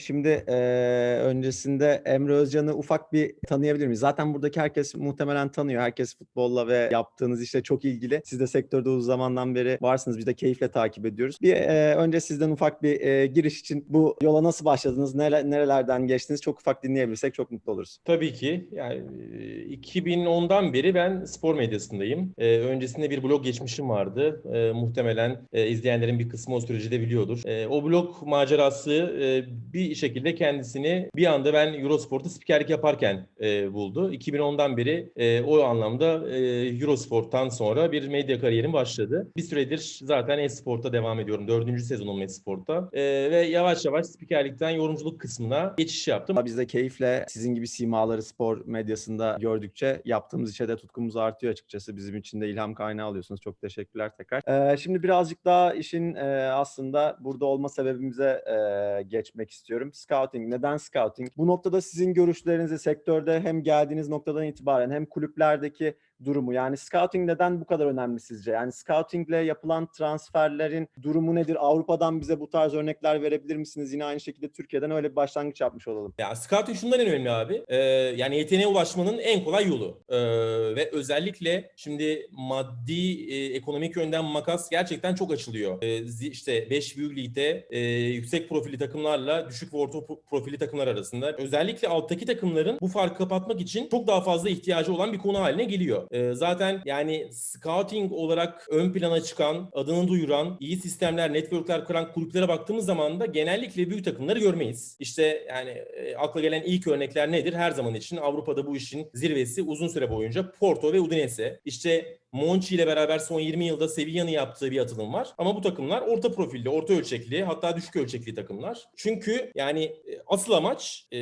Şimdi e, öncesinde Emre Özcan'ı ufak bir tanıyabilir miyiz? Zaten buradaki herkes muhtemelen tanıyor. Herkes futbolla ve yaptığınız işle çok ilgili. Siz de sektörde uzun zamandan beri varsınız. Biz de keyifle takip ediyoruz. Bir e, önce sizden ufak bir e, giriş için bu yola nasıl başladınız? Nere, nerelerden geçtiniz? Çok ufak dinleyebilirsek çok mutlu oluruz. Tabii ki. Yani e, 2010'dan beri ben spor medyasındayım. E, öncesinde bir blog geçmişim vardı. E, muhtemelen e, izleyenlerin bir kısmı o süreci de biliyordur. E, o blog macerası e, bir şekilde kendisini bir anda ben Eurosport'ta spikerlik yaparken e, buldu. 2010'dan beri e, o anlamda e, Eurosport'tan sonra bir medya kariyerim başladı. Bir süredir zaten Esport'ta devam ediyorum. Dördüncü sezonum Esport'ta. E, ve yavaş yavaş spikerlikten yorumculuk kısmına geçiş yaptım. Biz de keyifle sizin gibi simaları spor medyasında gördükçe yaptığımız işe de tutkumuz artıyor açıkçası. Bizim için de ilham kaynağı alıyorsunuz. Çok teşekkürler tekrar. Ee, şimdi birazcık daha işin e, aslında burada olma sebebimize e, geçmek istiyorum. Scouting. Neden scouting? Bu noktada sizin görüşlerinizi sektörde hem geldiğiniz noktadan itibaren hem kulüplerdeki durumu yani scouting neden bu kadar önemli sizce? Yani scoutingle yapılan transferlerin durumu nedir? Avrupa'dan bize bu tarz örnekler verebilir misiniz? Yine aynı şekilde Türkiye'den öyle bir başlangıç yapmış olalım. Ya scouting şundan önemli abi. Ee, yani yeteneğe ulaşmanın en kolay yolu. Ee, ve özellikle şimdi maddi e, ekonomik yönden makas gerçekten çok açılıyor. Ee, işte 5 büyük ligde e, yüksek profili takımlarla düşük ve orta pro- profili takımlar arasında. Özellikle alttaki takımların bu farkı kapatmak için çok daha fazla ihtiyacı olan bir konu haline geliyor. Ee, zaten yani scouting olarak ön plana çıkan, adını duyuran, iyi sistemler, networkler kuran kulüplere baktığımız zaman da genellikle büyük takımları görmeyiz. İşte yani e, akla gelen ilk örnekler nedir? Her zaman için Avrupa'da bu işin zirvesi uzun süre boyunca Porto ve Udinese. İşte Monchi ile beraber son 20 yılda Sevilla'nın yaptığı bir atılım var. Ama bu takımlar orta profilli, orta ölçekli hatta düşük ölçekli takımlar. Çünkü yani e, asıl amaç e,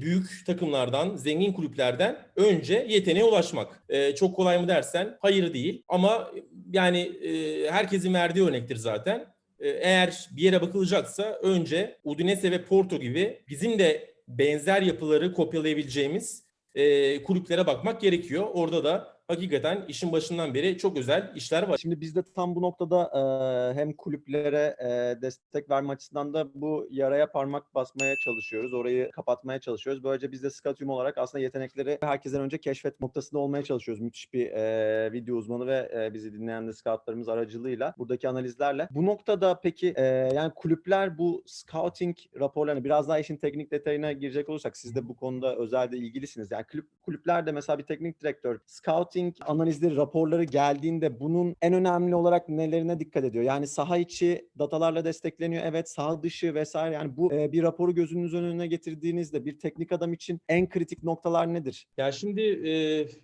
büyük takımlardan, zengin kulüplerden önce yeteneğe ulaşmak. E, çok kolay mı dersen hayır değil. Ama e, yani e, herkesin verdiği örnektir zaten. E, Eğer bir yere bakılacaksa önce Udinese ve Porto gibi bizim de benzer yapıları kopyalayabileceğimiz e, kulüplere bakmak gerekiyor. Orada da hakikaten işin başından beri çok özel işler var. Şimdi biz de tam bu noktada e, hem kulüplere e, destek verme açısından da bu yaraya parmak basmaya çalışıyoruz. Orayı kapatmaya çalışıyoruz. Böylece biz de Scoutum olarak aslında yetenekleri herkesten önce keşfet noktasında olmaya çalışıyoruz. Müthiş bir e, video uzmanı ve e, bizi dinleyen de scoutlarımız aracılığıyla buradaki analizlerle. Bu noktada peki e, yani kulüpler bu scouting raporlarını biraz daha işin teknik detayına girecek olursak siz de bu konuda özelde ilgilisiniz. Yani kulüp, kulüplerde mesela bir teknik direktör scouting analizleri, raporları geldiğinde bunun en önemli olarak nelerine dikkat ediyor? Yani saha içi datalarla destekleniyor. Evet saha dışı vesaire. Yani bu e, bir raporu gözünüzün önüne getirdiğinizde bir teknik adam için en kritik noktalar nedir? Ya şimdi e,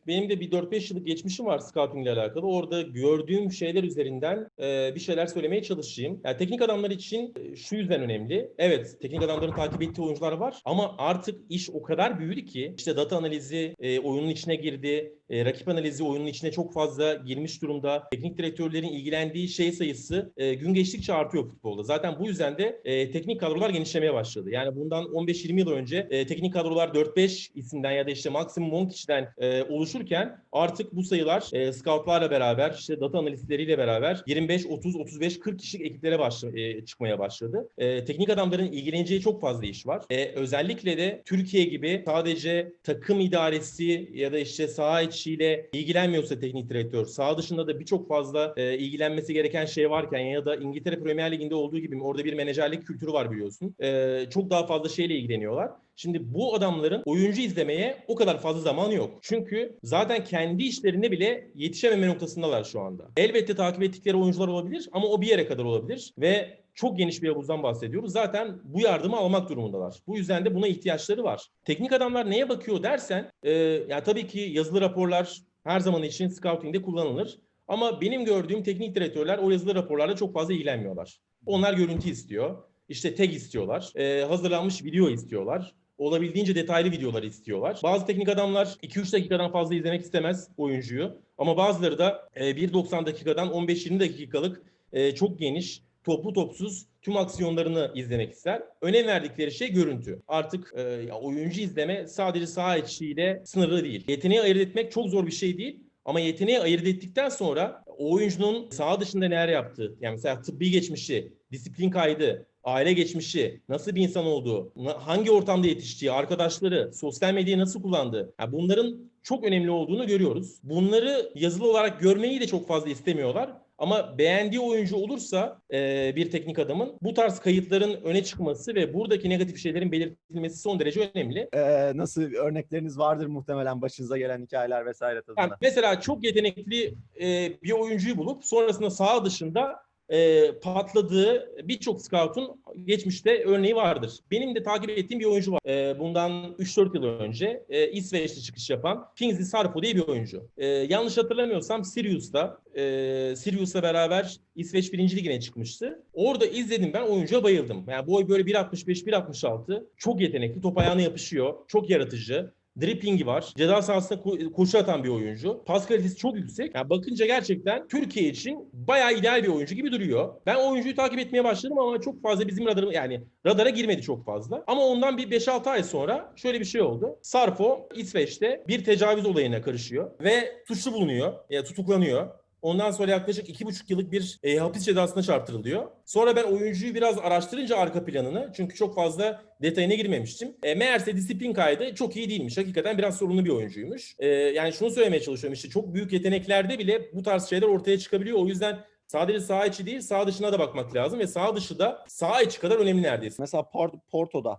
benim de bir 4-5 yıllık geçmişim var scouting ile alakalı. Orada gördüğüm şeyler üzerinden e, bir şeyler söylemeye çalışayım. Ya teknik adamlar için e, şu yüzden önemli. Evet, teknik adamların takip ettiği oyuncular var ama artık iş o kadar büyüdü ki işte data analizi e, oyunun içine girdi. E, rakip analizi oyunun içine çok fazla girmiş durumda. Teknik direktörlerin ilgilendiği şey sayısı e, gün geçtikçe artıyor futbolda. Zaten bu yüzden de e, teknik kadrolar genişlemeye başladı. Yani bundan 15-20 yıl önce e, teknik kadrolar 4-5 isimden ya da işte maksimum 10 kişiden e, oluşurken artık bu sayılar e, scoutlarla beraber işte data analistleriyle beraber 25, 30, 35, 40 kişilik ekiplere başla, e, çıkmaya başladı. E, teknik adamların ilgileneceği çok fazla iş var. E, özellikle de Türkiye gibi sadece takım idaresi ya da işte saha içiyle ilgilenmiyorsa teknik direktör, saha dışında da birçok fazla e, ilgilenmesi gereken şey varken ya da İngiltere Premier Ligi'nde olduğu gibi orada bir menajerlik kültürü var biliyorsun. E, çok daha fazla şeyle ilgileniyorlar. Şimdi bu adamların oyuncu izlemeye o kadar fazla zamanı yok. Çünkü zaten kendi işlerinde bile yetişememe noktasındalar şu anda. Elbette takip ettikleri oyuncular olabilir ama o bir yere kadar olabilir ve çok geniş bir havuzdan bahsediyoruz. Zaten bu yardımı almak durumundalar. Bu yüzden de buna ihtiyaçları var. Teknik adamlar neye bakıyor dersen, e, yani tabii ki yazılı raporlar her zaman için scouting'de kullanılır. Ama benim gördüğüm teknik direktörler o yazılı raporlarla çok fazla ilgilenmiyorlar. Onlar görüntü istiyor. İşte tag istiyorlar. e, hazırlanmış video istiyorlar olabildiğince detaylı videolar istiyorlar. Bazı teknik adamlar 2-3 dakikadan fazla izlemek istemez oyuncuyu. Ama bazıları da e, 1.90 dakikadan 15-20 dakikalık e, çok geniş, toplu topsuz tüm aksiyonlarını izlemek ister. Önem verdikleri şey görüntü. Artık e, oyuncu izleme sadece saha içiyle sınırlı değil. Yeteneği ayırt etmek çok zor bir şey değil. Ama yeteneği ayırt ettikten sonra o oyuncunun saha dışında neler yaptığı, yani mesela tıbbi geçmişi, disiplin kaydı, aile geçmişi, nasıl bir insan olduğu, hangi ortamda yetiştiği, arkadaşları, sosyal medyayı nasıl kullandığı. Yani bunların çok önemli olduğunu görüyoruz. Bunları yazılı olarak görmeyi de çok fazla istemiyorlar. Ama beğendiği oyuncu olursa e, bir teknik adamın bu tarz kayıtların öne çıkması ve buradaki negatif şeylerin belirtilmesi son derece önemli. Ee, nasıl örnekleriniz vardır muhtemelen başınıza gelen hikayeler vesaire tadında. Yani mesela çok yetenekli e, bir oyuncuyu bulup sonrasında sağ dışında e, patladığı birçok scout'un geçmişte örneği vardır. Benim de takip ettiğim bir oyuncu var. E, bundan 3-4 yıl önce e, İsveç'te çıkış yapan Kingsley Sarpo diye bir oyuncu. E, yanlış hatırlamıyorsam Sirius'ta e, Sirius'la beraber İsveç 1. Ligine çıkmıştı. Orada izledim ben oyuncuya bayıldım. Yani boy böyle 1.65-1.66 çok yetenekli top ayağına yapışıyor. Çok yaratıcı. Driplingi var. Ceza sahasında ko- koşu atan bir oyuncu. Pas kalitesi çok yüksek. Yani bakınca gerçekten Türkiye için bayağı ideal bir oyuncu gibi duruyor. Ben oyuncuyu takip etmeye başladım ama çok fazla bizim radarım yani radara girmedi çok fazla. Ama ondan bir 5-6 ay sonra şöyle bir şey oldu. Sarfo İsveç'te bir tecavüz olayına karışıyor ve suçlu bulunuyor. Ya tutuklanıyor. Ondan sonra yaklaşık iki buçuk yıllık bir e, hapis cezasına çarptırılıyor. Sonra ben oyuncuyu biraz araştırınca arka planını çünkü çok fazla detayına girmemiştim. E, meğerse disiplin kaydı çok iyi değilmiş. Hakikaten biraz sorunlu bir oyuncuymuş. E, yani şunu söylemeye çalışıyorum işte çok büyük yeteneklerde bile bu tarz şeyler ortaya çıkabiliyor. O yüzden sadece sağ içi değil sağ dışına da bakmak lazım ve sağ dışı da sağ içi kadar önemli neredeyse. Mesela Por- Porto'da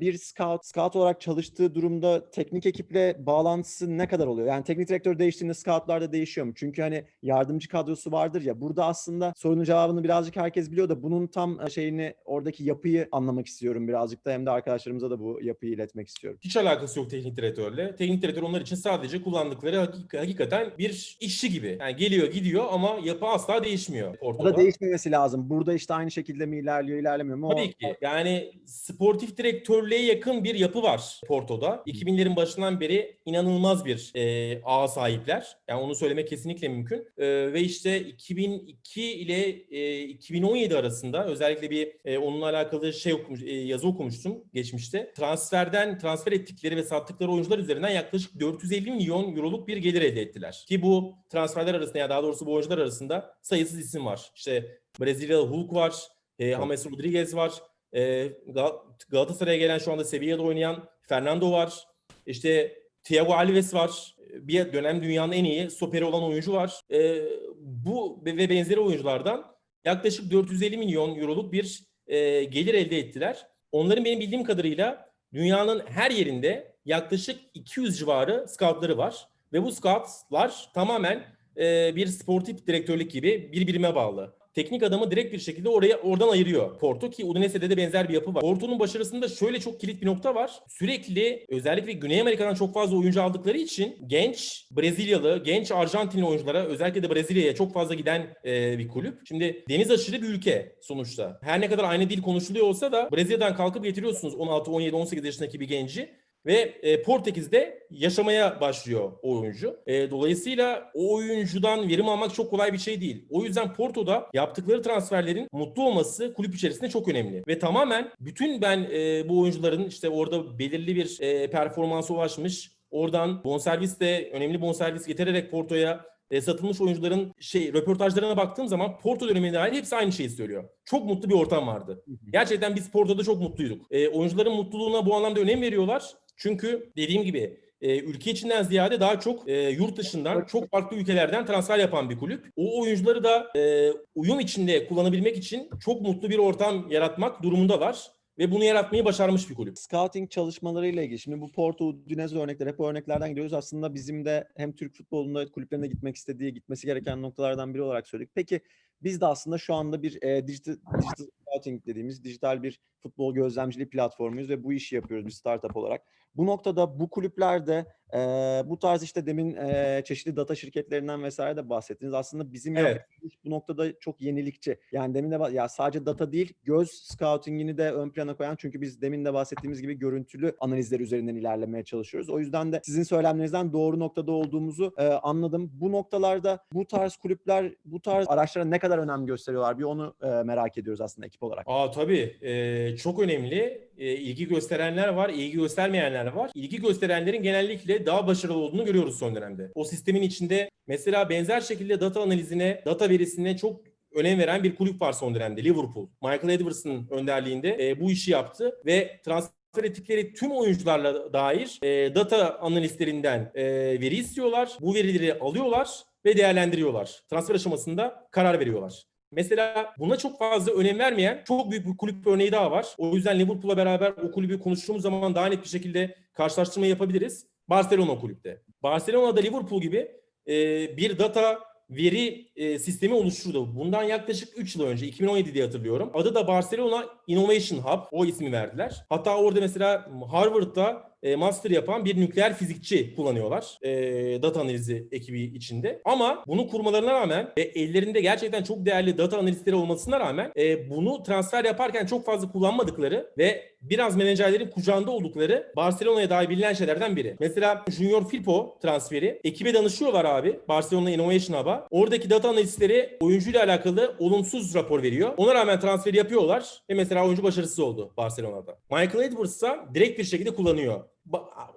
bir scout, scout olarak çalıştığı durumda teknik ekiple bağlantısı ne kadar oluyor? Yani teknik direktör değiştiğinde scoutlar da değişiyor mu? Çünkü hani yardımcı kadrosu vardır ya. Burada aslında sorunun cevabını birazcık herkes biliyor da bunun tam şeyini oradaki yapıyı anlamak istiyorum birazcık da hem de arkadaşlarımıza da bu yapıyı iletmek istiyorum. Hiç alakası yok teknik direktörle. Teknik direktör onlar için sadece kullandıkları hakik- hakikaten bir işçi gibi. Yani geliyor gidiyor ama yapı asla değişmiyor ortada. da değişmemesi lazım. Burada işte aynı şekilde mi ilerliyor, ilerlemiyor mu? Tabii ki. Yani sportif direktörlüğe yakın bir yapı var Porto'da. 2000'lerin başından beri inanılmaz bir e, ağa sahipler. Yani onu söylemek kesinlikle mümkün. E, ve işte 2002 ile e, 2017 arasında özellikle bir e, onunla alakalı şey okumuş, e, yazı okumuştum geçmişte. Transferden transfer ettikleri ve sattıkları oyuncular üzerinden yaklaşık 450 milyon euroluk bir gelir elde ettiler. Ki bu transferler arasında ya daha doğrusu bu oyuncular arasında sayısız isim var. İşte Brezilyalı Hulk var, e, James Rodriguez var, e, Gal- Galatasaray'a gelen şu anda Sevilla'da oynayan Fernando var. İşte Thiago Alves var. Bir dönem dünyanın en iyi stoperi olan oyuncu var. E, bu ve benzeri oyunculardan yaklaşık 450 milyon euroluk bir e, gelir elde ettiler. Onların benim bildiğim kadarıyla dünyanın her yerinde yaklaşık 200 civarı scoutları var. Ve bu scoutlar tamamen e, bir sportif direktörlük gibi bir birime bağlı. Teknik adamı direkt bir şekilde oraya oradan ayırıyor Porto ki Udinese'de de benzer bir yapı var. Porto'nun başarısında şöyle çok kilit bir nokta var. Sürekli özellikle Güney Amerika'dan çok fazla oyuncu aldıkları için genç Brezilyalı, genç Arjantinli oyunculara özellikle de Brezilya'ya çok fazla giden e, bir kulüp. Şimdi deniz aşırı bir ülke sonuçta. Her ne kadar aynı dil konuşuluyor olsa da Brezilya'dan kalkıp getiriyorsunuz 16, 17, 18 yaşındaki bir genci ve e, Portekiz'de yaşamaya başlıyor o oyuncu. E, dolayısıyla o oyuncudan verim almak çok kolay bir şey değil. O yüzden Porto'da yaptıkları transferlerin mutlu olması kulüp içerisinde çok önemli. Ve tamamen bütün ben e, bu oyuncuların işte orada belirli bir e, performansa ulaşmış, oradan bonservis de önemli bonservis getirerek Porto'ya e, satılmış oyuncuların şey röportajlarına baktığım zaman Porto dönemine dair hepsi aynı şeyi söylüyor. Çok mutlu bir ortam vardı. Gerçekten biz Porto'da çok mutluyduk. E, oyuncuların mutluluğuna bu anlamda önem veriyorlar. Çünkü dediğim gibi e, ülke içinden ziyade daha çok e, yurt dışından çok farklı ülkelerden transfer yapan bir kulüp. O oyuncuları da e, uyum içinde kullanabilmek için çok mutlu bir ortam yaratmak durumundalar. Ve bunu yaratmayı başarmış bir kulüp. Scouting çalışmalarıyla ilgili. Şimdi bu Porto, Udinese örnekler hep örneklerden gidiyoruz. Aslında bizim de hem Türk futbolunda kulüplerine gitmek istediği, gitmesi gereken noktalardan biri olarak söyledik. Peki biz de aslında şu anda bir e, dijital, digital scouting dediğimiz dijital bir futbol gözlemciliği platformuyuz ve bu işi yapıyoruz bir startup olarak. Bu noktada bu kulüplerde e, bu tarz işte demin e, çeşitli data şirketlerinden vesaire de bahsettiniz. Aslında bizim Evet. yaptığımız bu noktada çok yenilikçi. Yani demin de ya sadece data değil göz scoutingini de ön plana koyan çünkü biz demin de bahsettiğimiz gibi görüntülü analizler üzerinden ilerlemeye çalışıyoruz. O yüzden de sizin söylemlerinizden doğru noktada olduğumuzu e, anladım. Bu noktalarda bu tarz kulüpler bu tarz araçlara ne kadar önem gösteriyorlar bir onu e, merak ediyoruz aslında ekip olarak. Aa tabii Ee, çok önemli. Ee, ilgi gösterenler var, ilgi göstermeyenler var. İlgi gösterenlerin genellikle daha başarılı olduğunu görüyoruz son dönemde. O sistemin içinde mesela benzer şekilde data analizine, data verisine çok önem veren bir kulüp var son dönemde Liverpool. Michael Edwards'ın önderliğinde e, bu işi yaptı ve transfer ettikleri tüm oyuncularla dair e, data analistlerinden e, veri istiyorlar. Bu verileri alıyorlar ve değerlendiriyorlar. Transfer aşamasında karar veriyorlar. Mesela buna çok fazla önem vermeyen çok büyük bir kulüp örneği daha var. O yüzden Liverpool'la beraber o kulübü konuştuğumuz zaman daha net bir şekilde karşılaştırma yapabiliriz. Barcelona kulüpte. Barcelona'da Liverpool gibi e, bir data veri e, sistemi oluşturdu. Bundan yaklaşık 3 yıl önce 2017 diye hatırlıyorum. Adı da Barcelona Innovation Hub. O ismi verdiler. Hatta orada mesela Harvard'da e, master yapan bir nükleer fizikçi kullanıyorlar. E, data analizi ekibi içinde. Ama bunu kurmalarına rağmen ve ellerinde gerçekten çok değerli data analistleri olmasına rağmen e, bunu transfer yaparken çok fazla kullanmadıkları ve biraz menajerlerin kucağında oldukları Barcelona'ya dair bilinen şeylerden biri. Mesela Junior Firpo transferi. Ekibe danışıyorlar abi. Barcelona Innovation Hub'a. Oradaki data analistleri oyuncuyla alakalı olumsuz rapor veriyor. Ona rağmen transferi yapıyorlar ve mesela oyuncu başarısız oldu Barcelona'da. Michael Edwards ise direkt bir şekilde kullanıyor.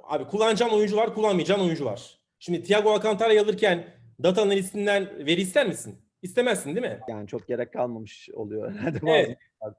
Abi kullanacağın oyuncu var, kullanmayacağın oyuncu var. Şimdi Thiago Alcantara'yı alırken data analistinden veri ister misin? İstemezsin değil mi? Yani çok gerek kalmamış oluyor herhalde Evet.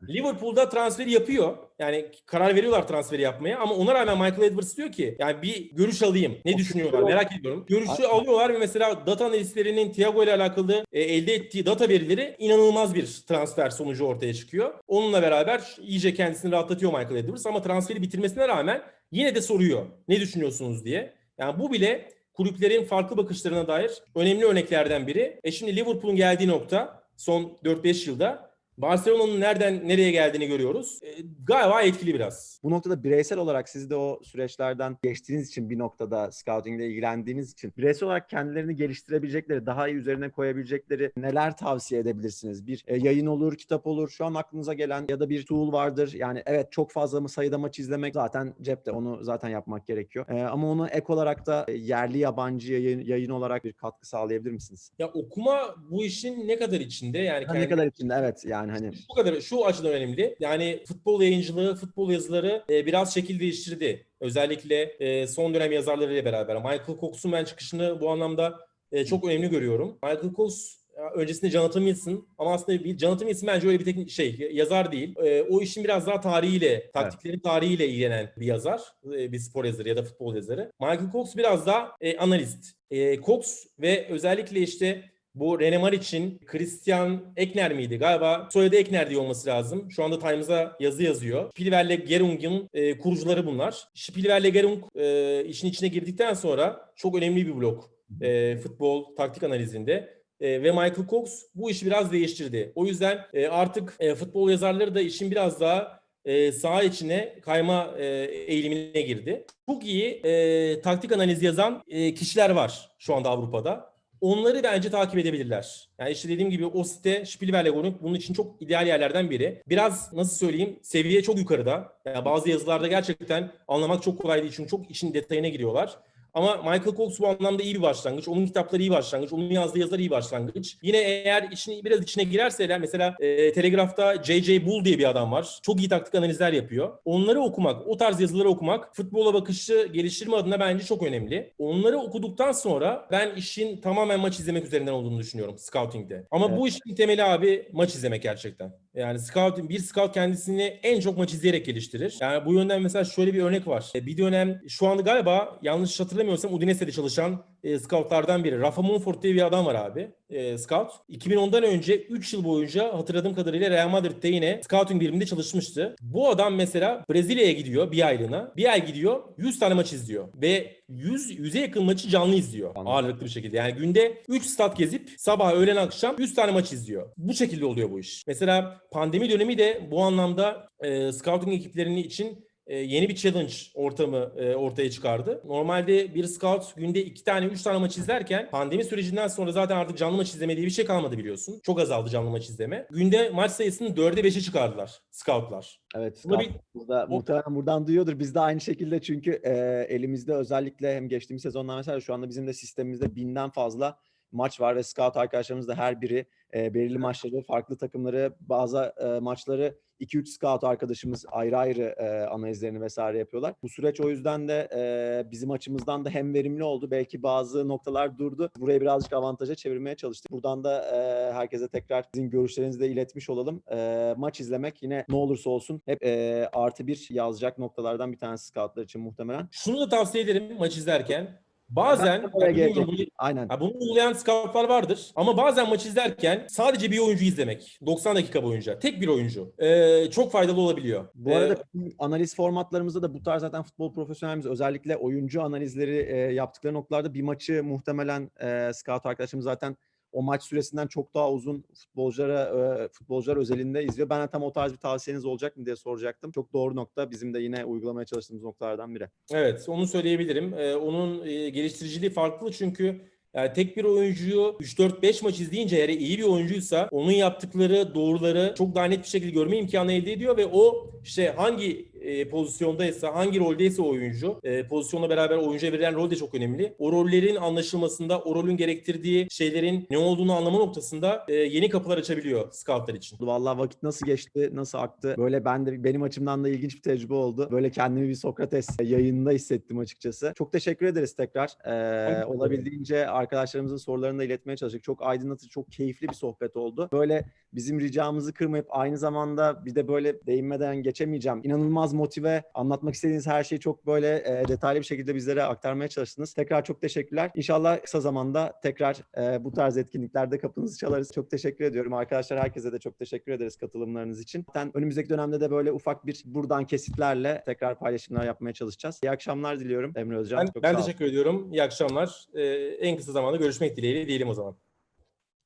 Liverpool'da transferi yapıyor. Yani karar veriyorlar transferi yapmaya ama ona rağmen Michael Edwards diyor ki yani bir görüş alayım. Ne düşünüyorlar merak ediyorum. Görüşü alıyorlar ve mesela data analistlerinin Thiago ile alakalı e, elde ettiği data verileri inanılmaz bir transfer sonucu ortaya çıkıyor. Onunla beraber iyice kendisini rahatlatıyor Michael Edwards ama transferi bitirmesine rağmen yine de soruyor. Ne düşünüyorsunuz diye. Yani bu bile kulüplerin farklı bakışlarına dair önemli örneklerden biri. E şimdi Liverpool'un geldiği nokta son 4-5 yılda Barcelona'nın nereden nereye geldiğini görüyoruz. E, galiba etkili biraz. Bu noktada bireysel olarak siz de o süreçlerden geçtiğiniz için bir noktada scouting ile ilgilendiğiniz için bireysel olarak kendilerini geliştirebilecekleri, daha iyi üzerine koyabilecekleri neler tavsiye edebilirsiniz? Bir e, yayın olur, kitap olur, şu an aklınıza gelen ya da bir tool vardır. Yani evet çok fazla mı sayıda maç izlemek zaten cepte onu zaten yapmak gerekiyor. E, ama onu ek olarak da e, yerli yabancı yayın, yayın olarak bir katkı sağlayabilir misiniz? Ya okuma bu işin ne kadar içinde yani Ha, ne kendi- kadar içinde evet yani hani Bu kadar şu açıdan önemli. Yani futbol yayıncılığı, futbol yazıları e, biraz şekil değiştirdi. Özellikle e, son dönem yazarlarıyla beraber. Michael Cox'un ben çıkışını bu anlamda e, çok önemli görüyorum. Michael Cox ya, öncesinde Jonathan Wilson ama aslında bir Jonathan Wilson bence öyle bir teknik şey yazar değil. E, o işin biraz daha tarihiyle, taktiklerin tarihiyle ilgilenen bir yazar, e, bir spor yazarı ya da futbol yazarı. Michael Cox biraz daha e, analist. E, Cox ve özellikle işte bu Renemar için Christian Ekner miydi? Galiba soyadı Ekner diye olması lazım. Şu anda Times'a yazı yazıyor. Spielberg'le Gerung'un e, kurucuları bunlar. Spielberg'le Gerung e, işin içine girdikten sonra çok önemli bir blok e, futbol taktik analizinde. E, ve Michael Cox bu işi biraz değiştirdi. O yüzden e, artık e, futbol yazarları da işin biraz daha e, saha içine kayma e, eğilimine girdi. Çok iyi e, taktik analiz yazan e, kişiler var şu anda Avrupa'da. Onları bence takip edebilirler. Yani işte dediğim gibi o site Spielberg bunun için çok ideal yerlerden biri. Biraz nasıl söyleyeyim seviye çok yukarıda. Yani bazı yazılarda gerçekten anlamak çok kolay değil çünkü çok işin detayına giriyorlar. Ama Michael Cox bu anlamda iyi bir başlangıç. Onun kitapları iyi başlangıç. Onun yazdığı yazılar iyi başlangıç. Yine eğer için biraz içine girerseler mesela e, Telegraph'ta J.J. Bull diye bir adam var. Çok iyi taktik analizler yapıyor. Onları okumak, o tarz yazıları okumak futbola bakışı geliştirme adına bence çok önemli. Onları okuduktan sonra ben işin tamamen maç izlemek üzerinden olduğunu düşünüyorum scouting'de. Ama Evet. bu işin temeli abi maç izlemek gerçekten. Yani scout, bir scout kendisini en çok maç izleyerek geliştirir. Yani bu yönden mesela şöyle bir örnek var. E, Bir dönem şu anda galiba yanlış hatırlamıyorsam Udinese'de çalışan e, scoutlardan biri. Rafa Monfort diye bir adam var abi. E, scout. 2010'dan önce 3 yıl boyunca hatırladığım kadarıyla Real Madrid'de yine scouting biriminde çalışmıştı. Bu adam mesela Brezilya'ya gidiyor bir aylığına. Bir ay gidiyor 100 tane maç izliyor. Ve 100 100'e yakın maçı canlı izliyor. Anladım. Ağırlıklı bir şekilde. Yani günde 3 stat gezip sabah öğlen akşam 100 tane maç izliyor. Bu şekilde oluyor bu iş. Mesela pandemi dönemi de bu anlamda e, scouting ekiplerini için yeni bir challenge ortamı e, ortaya çıkardı. Normalde bir scout günde 2 tane 3 tane maç izlerken pandemi sürecinden sonra zaten artık canlı maç izleme diye bir şey kalmadı biliyorsun. Çok azaldı canlı maç izleme. Günde maç sayısını 4'e 5'e çıkardılar scoutlar. Evet, Buna bir- Scout burada o- muhtemelen buradan duyuyordur. Biz de aynı şekilde çünkü e, elimizde özellikle hem geçtiğimiz sezonlar mesela şu anda bizim de sistemimizde binden fazla maç var ve scout arkadaşlarımız da her biri e, belirli maçları, farklı takımları, bazı e, maçları 2-3 scout arkadaşımız ayrı ayrı e, analizlerini vesaire yapıyorlar. Bu süreç o yüzden de e, bizim açımızdan da hem verimli oldu. Belki bazı noktalar durdu. Burayı birazcık avantaja çevirmeye çalıştık. Buradan da e, herkese tekrar sizin görüşlerinizi de iletmiş olalım. E, maç izlemek yine ne olursa olsun hep e, artı bir yazacak noktalardan bir tanesi scoutlar için muhtemelen. Şunu da tavsiye ederim maç izlerken. Bazen Ben de oraya ya bilmiyorum, gelecektim. Aynen. Ha, bunu uygulayan scoutlar vardır. Ama bazen maç izlerken sadece bir oyuncu izlemek. 90 dakika boyunca. Tek bir oyuncu. Ee, çok faydalı olabiliyor. Bu Ee, arada analiz formatlarımızda da bu tarz zaten futbol profesyonelimiz özellikle oyuncu analizleri e, yaptıkları noktalarda bir maçı muhtemelen e, scout arkadaşımız zaten o maç süresinden çok daha uzun futbolculara e, futbolcular özelinde izliyor. Ben de tam o tarz bir tavsiyeniz olacak mı diye soracaktım. Çok doğru nokta. Bizim de yine uygulamaya çalıştığımız noktalardan biri. Evet, onu söyleyebilirim. Ee, onun e, geliştiriciliği farklı çünkü yani tek bir oyuncuyu 3-4-5 maç izleyince eğer iyi bir oyuncuysa onun yaptıkları doğruları çok daha net bir şekilde görme imkanı elde ediyor ve o işte hangi e, pozisyondaysa, hangi roldeyse oyuncu, e, pozisyonla beraber oyuncuya verilen rol de çok önemli. O rollerin anlaşılmasında, o rolün gerektirdiği şeylerin ne olduğunu anlama noktasında e, yeni kapılar açabiliyor scoutlar için. Vallahi vakit nasıl geçti, nasıl aktı? Böyle ben de benim açımdan da ilginç bir tecrübe oldu. Böyle kendimi bir Sokrates yayınında hissettim açıkçası. Çok teşekkür ederiz tekrar. Ee, olabildiğince arkadaşlarımızın sorularını da iletmeye çalıştık. Çok aydınlatıcı, çok keyifli bir sohbet oldu. Böyle bizim ricamızı kırmayıp aynı zamanda bir de böyle değinmeden geçemeyeceğim. İnanılmaz motive, anlatmak istediğiniz her şeyi çok böyle e, detaylı bir şekilde bizlere aktarmaya çalıştınız. Tekrar çok teşekkürler. İnşallah kısa zamanda tekrar e, bu tarz etkinliklerde kapınızı çalarız. Çok teşekkür ediyorum. Arkadaşlar herkese de çok teşekkür ederiz katılımlarınız için. Zaten önümüzdeki dönemde de böyle ufak bir buradan kesitlerle tekrar paylaşımlar yapmaya çalışacağız. İyi akşamlar diliyorum Emre Özcan. Ben, çok ben teşekkür ediyorum. İyi akşamlar. Ee, en kısa zamanda görüşmek dileğiyle diyelim o zaman.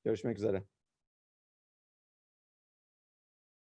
Görüşmek üzere.